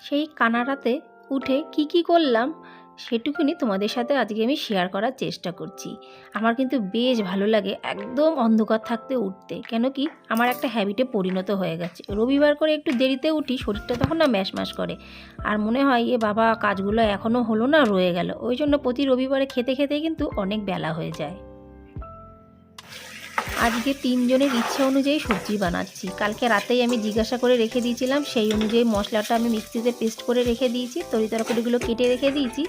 সেই কানাডাতে উঠে কি কি করলাম সেটুকুনি তোমাদের সাথে আজকে আমি শেয়ার করার চেষ্টা করছি। আমার কিন্তু বেশ ভালো লাগে একদম অন্ধকার থাকতে উঠতে। কেন কি? আমার একটা হ্যাবিটে পরিণত হয়ে গেছে। রবিবার করে একটু দেরিতে উঠি, শরীরটা তখন না ম্যাশ করে। আর মনে হয়, এ বাবা, কাজগুলো এখনও হলো না, রয়ে গেল। ওই জন্য প্রতি রবিবারে খেতে খেতেই কিন্তু অনেক বেলা হয়ে যায়। আজকে তিনজনের ইচ্ছে অনুযায়ী সবজি বানাচ্ছি। কালকে রাতেই আমি জিজ্ঞাসা করে রেখে দিয়েছিলাম, সেই অনুযায়ী মশলাটা আমি মিক্সিতে পেস্ট করে রেখে দিয়েছি, তরি তরকারিগুলো কেটে রেখে দিয়েছি।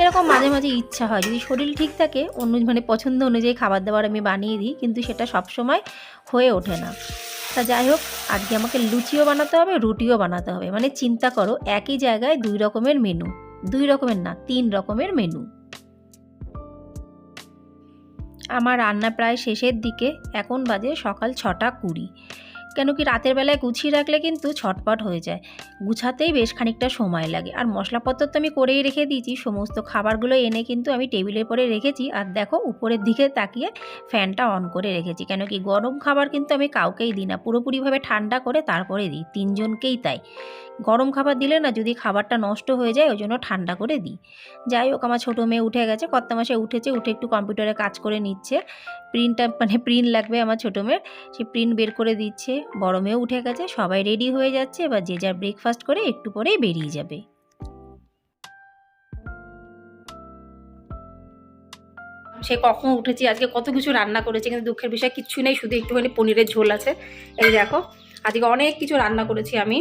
এরকম মাঝে মাঝে ইচ্ছা হয়, যদি শরীর ঠিক থাকে, অন্য মানে পছন্দ অনুযায়ী খাবার দাবার আমি বানিয়ে দিই, কিন্তু সেটা সবসময় হয়ে ওঠে না। তা যাই হোক, আজকে আমাকে লুচিও বানাতে হবে, রুটিও বানাতে হবে। মানে চিন্তা করো, একই জায়গায় দুই রকমের মেনু দুই রকমের না, তিন রকমের মেনু আমার রান্না প্রায় শেষের দিকে, এখন বাজে সকাল ছটা কুড়ি। কেন কি রাতের বেলায় গুছিয়ে রাখলে কিন্তু ছটপট হয়ে যায়। গুছাতেই বেশ খানিকটা সময় লাগে। আর মশলাপত্র তো আমি করেই রেখে দিয়েছি। সমস্ত খাবারগুলো এনে কিন্তু আমি টেবিলের পরে রেখেছি। আর দেখো, উপরের দিকে তাকিয়ে ফ্যানটা অন করে রেখেছি। কেন কি গরম খাবার কিন্তু আমি কাউকেই দিই না। পুরোপুরিভাবে ঠান্ডা করে তারপরে দিই। তিনজনকেই তাই। গরম খাবার দিলে না যদি খাবারটা নষ্ট হয়ে যায়, ওই জন্য ঠান্ডা করে দিই। যাই হোক, আমার ছোটো মেয়ে উঠে গেছে কত মাসে উঠেছে, উঠে একটু কম্পিউটারে কাজ করে নিচ্ছে। প্রিন্টটা মানে প্রিন্ট লাগবে আমার ছোটো মেয়ের, সে প্রিন্ট বের করে দিচ্ছে। বড় মেয়েও উঠে গেছে, সবাই রেডি হয়ে যাচ্ছে, এবার যে যার ব্রেকফাস্ট করে একটু পরেই বেরিয়ে যাবে। সে কখন উঠেছি, আজকে কত কিছু রান্না করেছে, কিন্তু দুঃখের বিষয়, কিচ্ছু নেই, শুধু একটুখানি পনিরের ঝোল আছে। এই দেখো, আজকে অনেক কিছু রান্না করেছি আমি।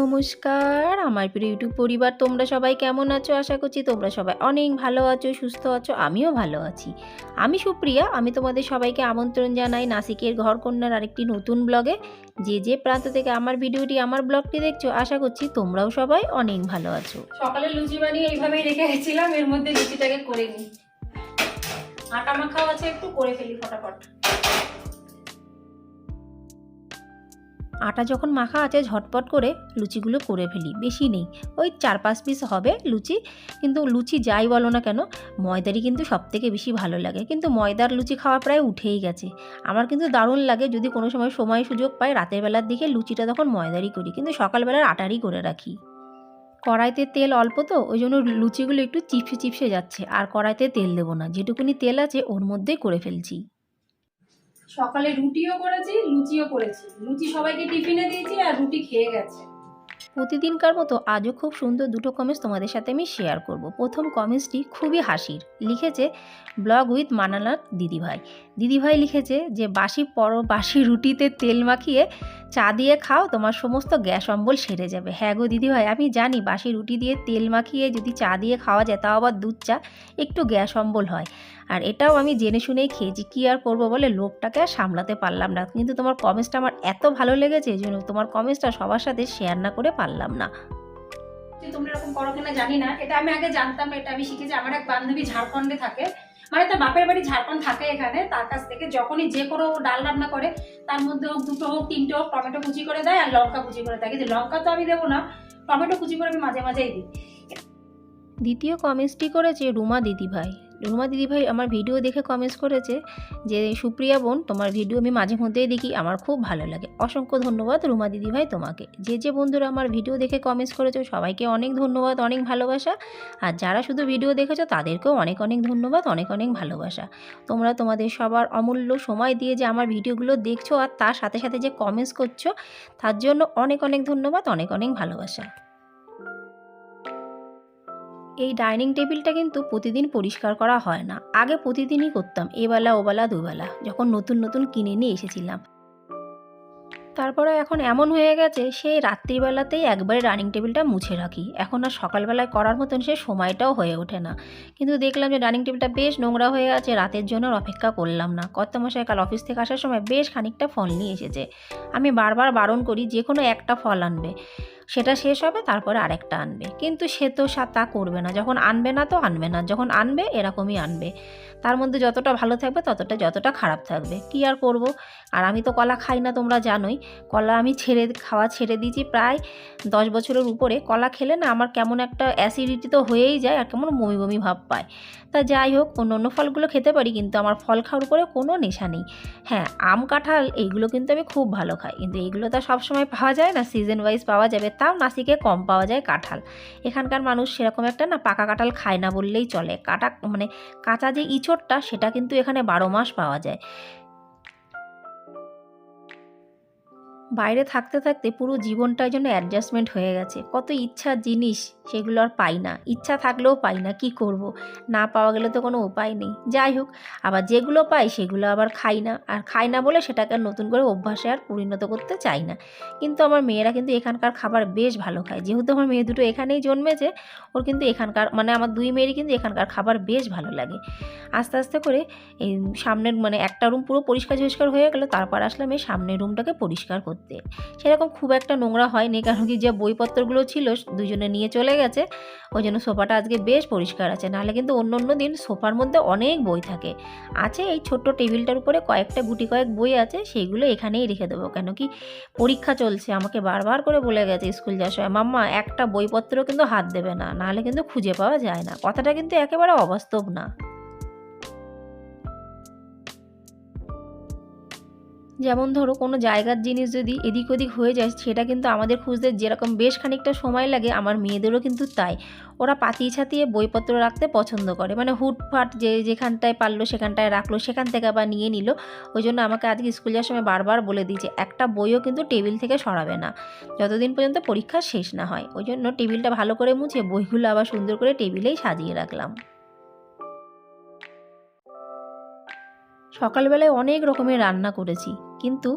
নমস্কার, আমার প্রিয় ইউটিউব পরিবার, তোমরা সবাই কেমন আছো? আশা করছি তোমরা সবাই অনেক ভালো আছো, সুস্থ আছো, আমিও ভালো আছি। আমি সুপ্রিয়া, আমি তোমাদের সবাইকে আমন্ত্রণ জানাই নাসিকের ঘরকন্যার আরেকটি নতুন ব্লগে। যে যে প্রান্ত থেকে আমার ভিডিওটি, আমার ব্লগটি দেখছ, আশা করছি তোমরাও সবাই অনেক ভালো আছো। সকালে লুচি বানিয়ে এইভাবেই রেখে গেছিলাম, এর মধ্যে লুচিটাকে করে নিই। আটা মাখাও আছে, একটু করে ফেলি ফটাফট। আটা যখন মাখা আছে, ঝটপট করে লুচিগুলো করে ফেলি। বেশি নেই। ওই চার পাঁচ পিস হবে লুচি। কিন্তু লুচি যাই বলো না কেন, ময়দারই কিন্তু সব থেকে বেশি ভালো লাগে। কিন্তু ময়দার লুচি খাওয়া প্রায় উঠেই গেছে। আমার কিন্তু দারুণ লাগে যদি কোনো সময় সময় সুযোগ পাই, রাতের বেলার দিকে লুচিটা তখন ময়দারই করি। কিন্তু সকালবেলার আটারই করে রাখি। কড়াইতে তেল অল্প তো, ওই জন্য লুচিগুলো একটু চিপসে চিপসে যাচ্ছে। আর কড়াইতে তেল দেবো না। যেটুকুনি তেল আছে, ওর মধ্যেই করে ফেলছি। সকালে রুটিও করেছি, লুচিও করেছি। লুচি সবাইকে টিফিনে দিয়েছি আর রুটি খেয়ে গেছে। প্রতিদিনকার মতো আজও খুব সুন্দর দুটো কমেন্টস তোমাদের সাথে আমি শেয়ার করব। প্রথম কমেন্টসটি খুবই হাসির। লিখেছে ব্লগ উইথ মানালার দিদিভাই। দিদিভাই লিখেছে যে, বাসি পর বাসি রুটিতে তেল মাখিয়ে চা দিয়ে খাও, তোমার সমস্ত গ্যাস অম্বল সেরে যাবে। হ্যাঁ গো দিদিভাই, আমি জানি বাসি রুটি দিয়ে তেল মাখিয়ে যদি চা দিয়ে খাওয়া যায়, তাও আবার দুধ চা, একটু গ্যাস অম্বল হয়। আর এটাও আমি জেনে শুনেই খেয়েছি, কী আর করব বলে লোভটাকে আর সামলাতে পারলাম না। কিন্তু তোমার কমেন্টসটা আমার এত ভালো লেগেছে জন্য তোমার কমেন্টসটা সবার সাথে শেয়ার না করে পারলাম না। যে তোমরা এরকম করো কিনা জানি না। এটা আমি আগে জানতাম, এটা আমি শিখেছি। আমার এক বান্ধবী ঝাড়খণ্ডে থাকে। মানে তার বাপের বাড়ি ঝাড়খণ্ড থাকে এখানে। তার কাছ থেকে যখনই যে কোনো ডাল রান্না করে, তার মধ্যে হোক, দুটো হোক, তিনটে হোক, টমেটো কুচি করে দেয় আর লঙ্কা কুচি করে দেয়। কিন্তু লঙ্কা তো আমি দেবো না, টমেটো কুচি করে আমি মাঝে মাঝেই দিই। দ্বিতীয় কমেন্টসটি করেছে রুমা দিদিভাই। রুমা দিদিভাই আমার ভিডিও দেখে কমেন্টস করেছে যে, সুপ্রিয়া বোন, তোমার ভিডিও আমি মাঝে মধ্যেই দেখি, আমার খুব ভালো লাগে। অসংখ্য ধন্যবাদ রুমা দিদিভাই তোমাকে। যে যে বন্ধুরা আমার ভিডিও দেখে কমেন্টস করেছ, সবাইকে অনেক ধন্যবাদ, অনেক ভালোবাসা। আর যারা শুধু ভিডিও দেখেছ, তাদেরকেও অনেক অনেক ধন্যবাদ, অনেক অনেক ভালোবাসা। তোমরা তোমাদের সবার অমূল্য সময় দিয়ে যে আমার ভিডিওগুলো দেখছ আর তার সাথে সাথে যে কমেন্টস করছ, তার জন্য অনেক অনেক ধন্যবাদ, অনেক অনেক ভালোবাসা। এই ডাইনিং টেবিলটা কিন্তু প্রতিদিন পরিষ্কার করা হয় না। আগে প্রতিদিনই করতাম এবেলা ওবেলা দুবেলা যখন নতুন নতুন কিনে নিয়ে এসেছিলাম। তারপরে এখন এমন হয়ে গেছে, সেই রাত্রিবেলাতেই একবারে ডাইনিং টেবিলটা মুছে রাখি। এখন আর সকালবেলায় করার মতন সে সময়টাও হয়ে ওঠে না। কিন্তু দেখলাম যে ডাইনিং টেবিলটা বেশ নোংরা হয়ে আছে রাতের জন্য অপেক্ষা করলাম না। কত মশাই কাল অফিস থেকে আসার সময় বেশ খানিকটা ফল নিয়ে এসেছে। আমি বারবার বারণ করি, যে কোনো একটা ফল আনবে। সেটা শেষ হবে, তারপরে আরেকটা আনবে। কিন্তু সে তো তা করবে না। যখন আনবে না তো আনবে না। যখন আনবে, এরকমই আনবে। তার মধ্যে যতটা ভালো থাকবে, ততটা, যতটা খারাপ থাকবে। কি আর করব? আর আমি তো কলা খাই না, তোমরা জানোই। কলা আমি ছেড়ে, খাওয়া ছেড়ে দিয়েছি প্রায় দশ বছরের উপরে। কলা খেলে না আমার কেমন একটা অ্যাসিডিটি তো হয়েই যায় আর কেমন বমি বমি ভাব পায়। তা যাই হোক, অন্য অন্য ফলগুলো খেতে পারি, কিন্তু আমার ফল খাওয়ার উপরে কোনো নেশা নেই। হ্যাঁ আম, কাঁঠাল, এইগুলো কিন্তু আমি খুব ভালো খাই। কিন্তু এইগুলো তো সবসময় পাওয়া যায় না সিজন ওয়াইজ পাওয়া যাবে। তাও নাসিকে কম পাওয়া যায় কাঁঠাল। এখানকার মানুষ সেরকম একটা না পাকা কাঁঠাল খায় না বললেই চলে। কাটা মানে কাঁচা যে ইঁচড়টা সেটা কিন্তু এখানে বারো মাস পাওয়া যায়। বাইরে থাকতে থাকতে পুরো জীবনটাই যেন অ্যাডজাস্টমেন্ট হয়ে গেছে। কত ইচ্ছার জিনিস সেগুলো আর পাই না। ইচ্ছা থাকলেও পাই না, কি করব? না পাওয়া গেলে তো কোনো উপায় নেই। যাই হোক, আবার যেগুলো পাই সেগুলো আবার খাই না। আর খাই না বলে সেটাকে নতুন করে অভ্যাসে আর পরিণত করতে চাই না। কিন্তু আমার মেয়েরা কিন্তু এখানকার খাবার বেশ ভালো খায়। যেহেতু আমার মেয়ে দুটো এখানেই জন্মেছে, ওর কিন্তু এখানকার মানে আমার দুই মেয়েরই কিন্তু এখানকার খাবার বেশ ভালো লাগে। আস্তে আস্তে করে এই সামনের মানে একটা রুম পুরো পরিষ্কার পরিষ্কার হয়ে গেলো, তারপর আসলাম এই সামনের রুমটাকে পরিষ্কার করতে। সেরকম খুব একটা নোংরা হয়নি, কারণ কি যে বইপত্রগুলো ছিল দুজনে নিয়ে চলে গেছে, ওই জন্য সোফাটা আজকে বেশ পরিষ্কার আছে। নাহলে কিন্তু অন্য অন্য দিন সোফার মধ্যে অনেক বই থাকে। আছে এই ছোট্ট টেবিলটার উপরে কয়েকটা গুটি কয়েক বই আছে, সেইগুলো এখানেই রেখে দেবো। কেন কি পরীক্ষা চলছে, আমাকে বারবার করে বলে গেছে স্কুল যাওয়ার সময়, মাম্মা, একটা বইপত্র কিন্তু হাত দেবে না, নাহলে কিন্তু খুঁজে পাওয়া যায় না। কথাটা কিন্তু একেবারে অবাস্তব না। যেমন ধরো কোনো জায়গার জিনিস যদি এদিক ওদিক হয়ে যায়, সেটা কিন্তু আমাদের খুঁজতে যেরকম বেশ খানিকটা সময় লাগে, আমার মেয়েদেরও কিন্তু তাই। ওরা পাতিয়ে ছাতিয়ে বইপত্র রাখতে পছন্দ করে। মানে হুটফাট যে যেখানটায় পারল সেখানটায় রাখল, সেখান থেকে আবার নিয়ে নিল। ওই জন্য আমাকে আজকে স্কুল যাওয়ার সময় বারবার বলে দিয়েছে একটা বইও কিন্তু টেবিল থেকে সরাবে না। যতদিন পর্যন্ত পরীক্ষা শেষ না হয়। ওই জন্য টেবিলটা ভালো করে মুছে বইগুলো আবার সুন্দর করে টেবিলেই সাজিয়ে রাখলাম। সকালবেলায় অনেক রকমের রান্না করেছি। কিন্তু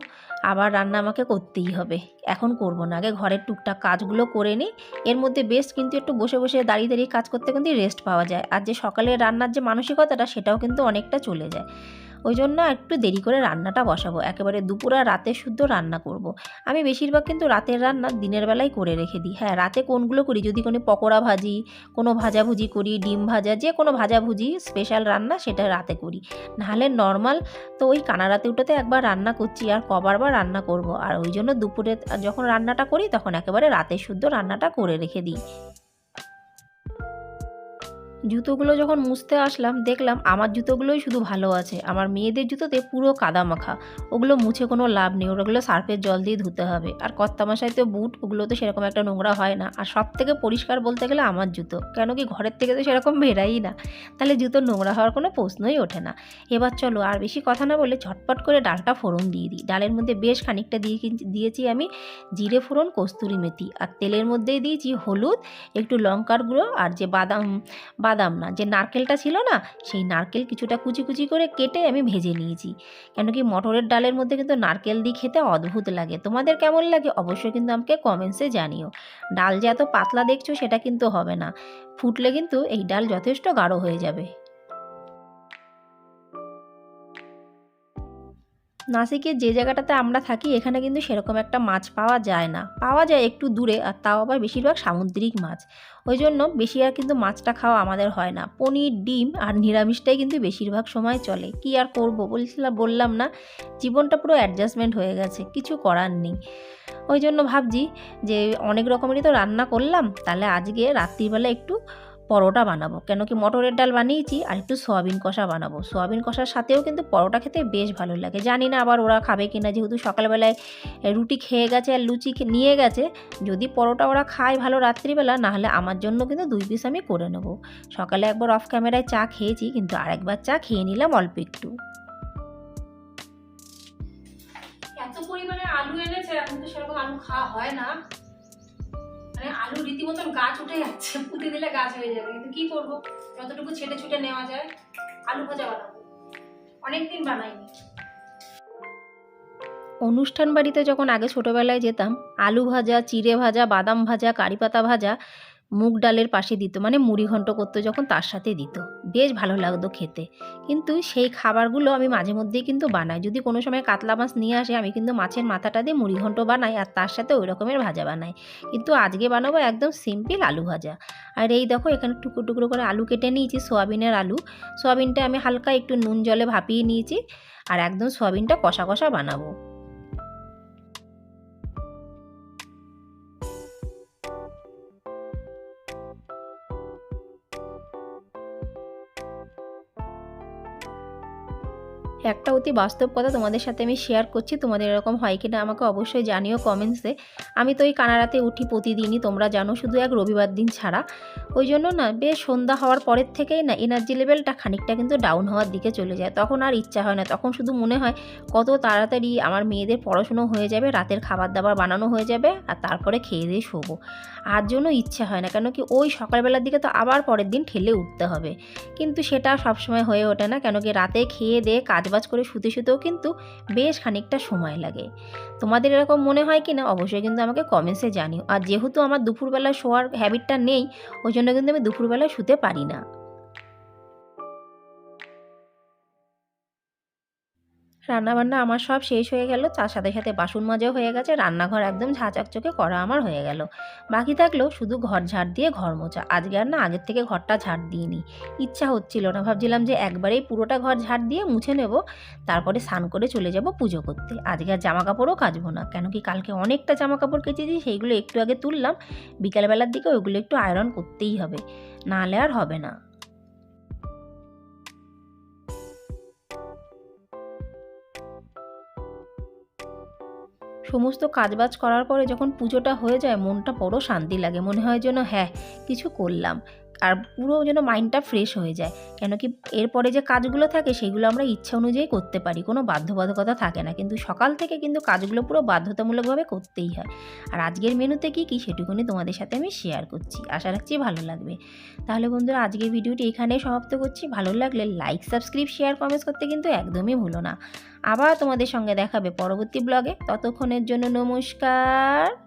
আবার রান্না আমাকে করতেই হবে। এখন করব না। আগে ঘরের টুকটাক কাজগুলো করে নিই। এর মধ্যে বেশ কিন্তু একটু বসে বসে দাঁড়িয়ে দাঁড়িয়ে কাজ করতে কিন্তু রেস্ট পাওয়া যায়। আর যে সকালে রান্নার যে মানসিকতাটা, সেটাও কিন্তু অনেকটা চলে যায়। ওই জন্য একটু দেরি করে রান্নাটা বসাবো। একেবারে দুপুর আর রাতে শুদ্ধ রান্না করব। আমি বেশিরভাগ কিন্তু রাতের রান্না দিনের বেলায় করে রেখে দিই। হ্যাঁ রাতে কোনগুলো করি? যদি কোনো পকোড়া ভাজি, কোনো ভাজাভুজি করি, ডিম ভাজা, যে কোনো ভাজাভুজি স্পেশাল রান্না সেটা রাতে করি। নাহলে নর্মাল তো ওই কানারাতে উঠোতে একবার রান্না করছি আর কবার বার রান্না করব। আর ওই জন্য দুপুরে যখন রান্নাটা করি, তখন একেবারে রাতে শুদ্ধ রান্নাটা করে রেখে দিই। জুতোগুলো যখন মুছতে আসলাম, দেখলাম আমার জুতোগুলোই শুধু ভালো আছে। আমার মেয়েদের জুতোতে পুরো কাদা মাখা ওগুলো মুছে কোনো লাভ নেই। ওগুলো সার্ফের জল দিয়ে ধুতে হবে। আর কত্তামশাই তো বুট ওগুলো তো সেরকম একটা নোংরা হয় না। আর সব থেকে পরিষ্কার বলতে গেলে আমার জুতো। কেন কি ঘরের থেকে তো সেরকম বেরাই না। তাহলে জুতো নোংরা হওয়ার কোনো প্রশ্নই ওঠে না। এবার চলো, আর বেশি কথা না বলে ঝটপট করে ডালটা ফোড়ন দিয়ে দিই। ডালের মধ্যে বেশ খানিকটা দিয়ে দিয়েছি আমি জিরে ফোড়ন, কস্তুরি মেথি। আর তেলের মধ্যেই দিয়েছি হলুদ, একটু লঙ্কার গুঁড়ো, আর যে বাদাম বাদাম না, যে নারকেলটা ছিল না, সেই নারকেল কিছুটা কুচি কুচি করে কেটে আমি ভেজে নিয়েছি। কেন কি মটরের ডালের মধ্যে কিন্তু নারকেল দিয়ে খেতে অদ্ভুত লাগে। তোমাদের কেমন লাগে অবশ্যই কিন্তু আমাকে কমেন্টসে জানিও। ডাল যে এত পাতলা দেখছ সেটা কিন্তু হবে না। ফুটলে কিন্তু এই ডাল যথেষ্ট গাঢ় হয়ে যাবে। নাসিকের যে জায়গাটাতে আমরা থাকি, এখানে কিন্তু সেরকম একটা মাছ পাওয়া যায় না। পাওয়া যায় একটু দূরে, আর তাও আবার বেশিরভাগ সামুদ্রিক মাছ। ওই জন্য বেশি আর কিন্তু মাছটা খাওয়া আমাদের হয় না। পনির, ডিম আর নিরামিষটাই কিন্তু বেশিরভাগ সময় চলে। কি আর করব বলছিলাম বললাম না। জীবনটা পুরো অ্যাডজাস্টমেন্ট হয়ে গেছে, কিছু করার নেই। ওই জন্য ভাবছি যে অনেক রকমেরই তো রান্না করলাম, তাহলে আজকে রাত্রিবেলা একটু পরোটা বানাবো। কেন কি মটরের ডাল বানিয়েছি আর একটু সয়াবিন কষা বানাবো। সয়াবিন কষার সাথেও কিন্তু পরোটা খেতে বেশ ভালো লাগে। জানি না আবার ওরা খাবে কিনা, যেহেতু সকালবেলায় রুটি খেয়ে গেছে আর লুচি নিয়ে গেছে। যদি পরোটা ওরা খায় ভালো রাত্রিবেলা নাহলে আমার জন্য কিন্তু দুই পিস আমি করে নেব। সকালে একবার অফ ক্যামেরায় চা খেয়েছি, কিন্তু আরেকবার চা খেয়ে নিলাম অল্প একটু। এত পরিমাণে আলু এনেছে, এখন তো সেরকম আলু খাওয়া হয় না। মানে আলু রীতিমতন গাছ উঠে যাচ্ছে, পুঁতে দিলে গাছ হয়ে যাবে। কিন্তু কি করব? যতটুকু ছেটে ছুটে নেওয়া যায়, আলু ভাজা বানাবো। অনেকদিন বানাইনি। অনুষ্ঠান বাড়িতে যখন আগে ছোটোবেলায় যেতাম, আলু ভাজা, চিড়ে ভাজা, বাদাম ভাজা কারিপাতা ভাজা মুগ ডালের পাশে দিত মানে মুড়ি ঘন্ট করতো যখন তার সাথে দিত। বেশ ভালো লাগতো খেতে। কিন্তু সেই খাবারগুলো আমি মাঝে মধ্যেই কিন্তু বানাই। যদি কোনো সময় কাতলা মাছ নিয়ে আসে, আমি কিন্তু মাছের মাথাটা দিয়ে মুড়ি ঘন্ট বানাই আর তার সাথে ওই রকমের ভাজা বানাই। কিন্তু আজকে বানাবো একদম সিম্পল আলু ভাজা। আর এই দেখো, এখানে টুকরো টুকরো করে আলু কেটে নিয়েছি, সোয়াবিনের আলু। সোয়াবিনটা আমি হালকা একটু নুন জলে ভাপিয়ে নিয়েছি আর একদম সোয়াবিনটা কষা কষা বানাবো। অতি বাস্তব কথা তোমাদের সাথে আমি শেয়ার করছি, তোমাদের এরকম হয় কিনা আমাকে অবশ্যই জানিও কমেন্টসে আমি তো এই কানাড়াতে উঠি প্রতিদিনই, তোমরা জানো শুধু এক রবিবার দিন ছাড়া। ওই জন্য না, বেশ সন্ধ্যা হওয়ার পরের থেকেই না এনার্জি লেভেলটা খানিকটা কিন্তু ডাউন হওয়ার দিকে চলে যায়। তখন আর ইচ্ছা হয় না, তখন শুধু মনে হয় কত তাড়াতাড়ি আমার মেয়েদের পড়াশুনো হয়ে যাবে, রাতের খাবার দাবার বানানো হয়ে যাবে, আর তারপরে খেয়ে দিয়ে শোবো। আর জন্য ইচ্ছা হয় না, কেন কি ওই সকালবেলার দিকে তো আবার পরের দিন ঠেলে উঠতে হবে। কিন্তু সেটা সবসময় হয়ে ওঠে না, কেন কি রাতে খেয়ে দিয়ে কাজবাজ করে শুতে শুতেও কিন্তু বেশ খানিকটা সময় লাগে। তোমাদের এরকম মনে হয় কি না অবশ্যই কিন্তু আমাকে কমেন্টসে জানিও। আর যেহেতু আমার দুপুরবেলা শোয়ার হ্যাবিটটা নেই, ওই জন্য কিন্তু আমি দুপুরবেলা শুতে পারি না। রান্নাবান্না আমার সব শেষ হয়ে গেল। তার সাথে সাথে বাসন মাজাও হয়ে গেছে। রান্নাঘর একদম ঝাঁচাকচকে করা আমার হয়ে গেল। বাকি থাকলেও শুধু ঘর ঝাড় দিয়ে ঘর মোছা। আজকে আর না, আগের থেকে ঘরটা ঝাড় দিইনি। ইচ্ছা হচ্ছিল না। ভাবছিলাম যে একবারেই পুরোটা ঘর ঝাড় দিয়ে মুছে নেব। তারপরে স্নান করে চলে যাব পুজো করতে। আজকে আর জামা কাপড়ও কাচবো না। কেন কি কালকে অনেকটা জামা কাপড় কেচেছি, সেইগুলো একটু আগে তুললাম। বিকালবেলার দিকে ওইগুলো একটু আয়রন করতেই হবে। নাহলে আর হবে না। সমস্ত কাজবাজ করার পরে যখন পুজোটা হয়ে যায়, মনটা বড় শান্তি লাগে। মনে হয় যেন হ্যাঁ কিছু করলাম। আর পুরো যেন মাইন্ডটা ফ্রেশ হয়ে যায়। কেন কি এরপরে যে কাজগুলো থাকে, সেগুলো আমরা ইচ্ছা অনুযায়ী করতে পারি, কোনো বাধ্যবাধকতা থাকে না। কিন্তু সকাল থেকে কিন্তু কাজগুলো পুরো বাধ্যতামূলকভাবে করতেই হয়। আর আজকের মেনুতে কী কী সেটুকুনি তোমাদের সাথে আমি শেয়ার করছি। আশা রাখছি ভালো লাগবে। তাহলে বন্ধুরা, আজকের ভিডিওটি এখানেই সমাপ্ত করছি। ভালো লাগলে লাইক সাবস্ক্রাইব শেয়ার কমেন্টস করতে কিন্তু একদমই ভুলো না। আবার তোমাদের সঙ্গে দেখাবে পরবর্তী ব্লগে ততক্ষণের জন্য নমস্কার।